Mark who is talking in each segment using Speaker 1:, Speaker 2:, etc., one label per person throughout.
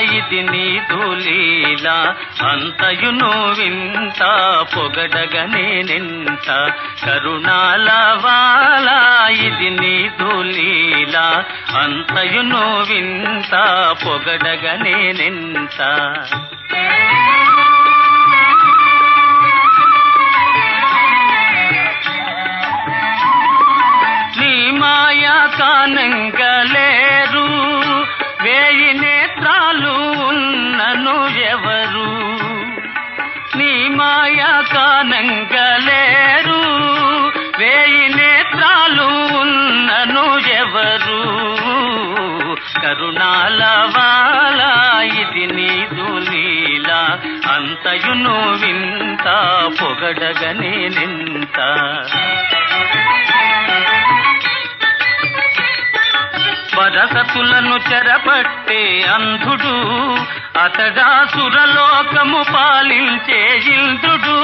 Speaker 1: ఇది నీదు లీల. అంతయును వింత పొగడగనే నింత కరుణాల వాల ఇది నీదు లీల. అంతయును వింత పొగడగనే నింత నీ మాయా కానంగలేరు వేయి నేత్రాలు ఉన్నను ఎవరు? నీ మాయా కానంగలేరు వేయి నేత్రాలు ఉన్నను ఎవరు? కరుణాల వాల ఇది నీదు నీలా అంతయును వింత పొగడగనే నింత వరసతులను చెరపట్టే అంధుడు. అతడా సురలోకము పాలించే ఇంద్రుడు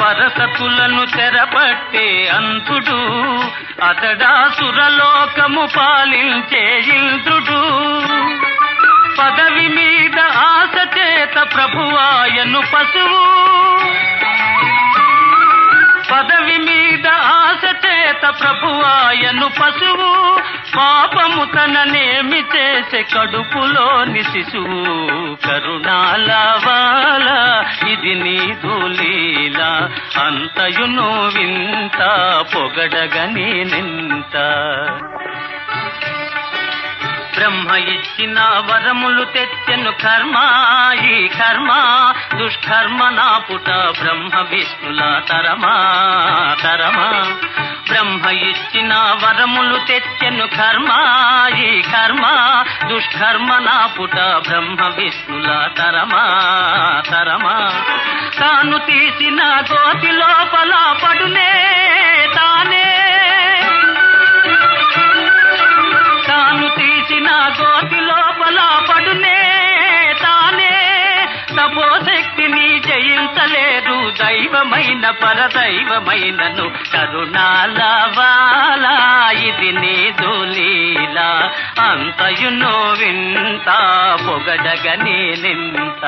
Speaker 1: పరసతులను చెరపట్టే అంధుడు. అతడా సురలోకము పాలించే ఇంద్రుడు పదవి మీద ఆశ చేత ప్రభువాయను పశువు. చేత ప్రభువాయను పశువు పాపము తననేమి చేసే కడుపులోని శిశువు. కరుణాలవాల ఇది నీదు లీల అంతయును వింత పొగడగని నింత. బ్రహ్మ ఇచ్చిన వరములు తెచ్చెను కర్మ ఈ కర్మ దుష్కర్మ నాపుట బ్రహ్మ విష్ణుల తరమా తరమా. బ్రహ్మ ఇచ్చిన వరములు తెచ్చెను కర్మ. ఈ కర్మ దుష్కర్మ నాపుట బ్రహ్మ విష్ణుల తరమా తరమా. తాను తీసిన గోతి లోపల పడునే తపోశక్తిని జయించలేరు దైవమైన పరదైవమైనను కరుణాల వాల ఇది నీదు లీల అంతయును వింత పొగడగని నింత.